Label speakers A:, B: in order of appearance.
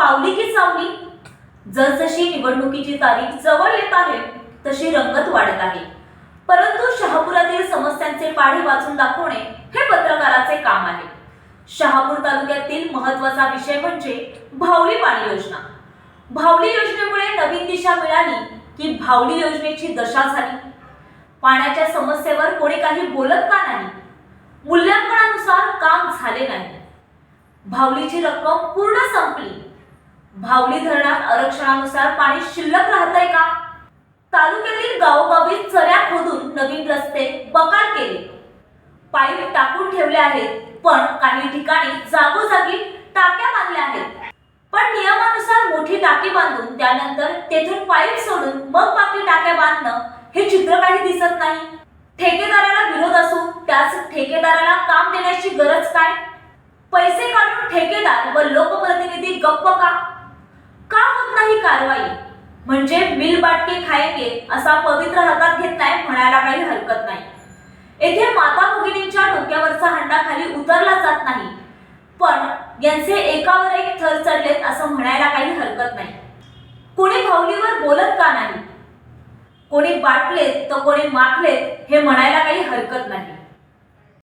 A: सावली. जसजशी निवडणुकीची तारीख जवळ येत आहे तशी रंगत वाढत आहे. परंतु शहापुरातील समस्यांचे पाढे वाचून दाखवणे हे पत्रकाराचे काम आहे. शहापूर तालुक्यातील महत्त्वाचा विषय म्हणजे भावली पाणी योजना. भावली योजनेमुळे नवीन दिशा मिळाली की भावली योजनेची दशा झाली. पाण्याच्या समस्येवर कोणी काही बोलत का नाही? मूल्यांकनानुसार काम झाले नाही. भावलीची रक्कम पूर्ण संपली. भावली धरणात आरक्षणानुसार पाणी शिल्लक राहतंय का? तालुक्यातील गावोगावी चऱ्या खोदून नवीन रस्ते बकाल केले. पाईप टाकून ठेवले आहेत पण काही ठिकाणी जागोजागी टाक्या बांधल्या आहेत. पण नियमानुसार मोठी टाकी बांधून त्यानंतर तेथून पाईप सोडून मग बाकी टाक्या बांधणं हे चित्र काही दिसत नाही. ठेकेदाराला विरोध असून त्याच ठेकेदाराला काम देण्याची गरज काय? पैसे काढून ठेकेदार व लोकप्रतिनिधी गप्प का? कारवाई. म्हणजे मिल बाटके खायचे असा पवित्र हातात घेतलाय म्हणायला काही हरकत नाही. येथे माता भगिनींच्या डोक्यावरचा हंडा खाली उतरला जात नाही. पण यांचे एकावर एक थर चढलेत असं म्हणायला काही हरकत नाही. कोणी भावलीवर बोलत का नाही? कोणी बाटलेत तर कोणी माखलेत हे म्हणायला काही हरकत नाही.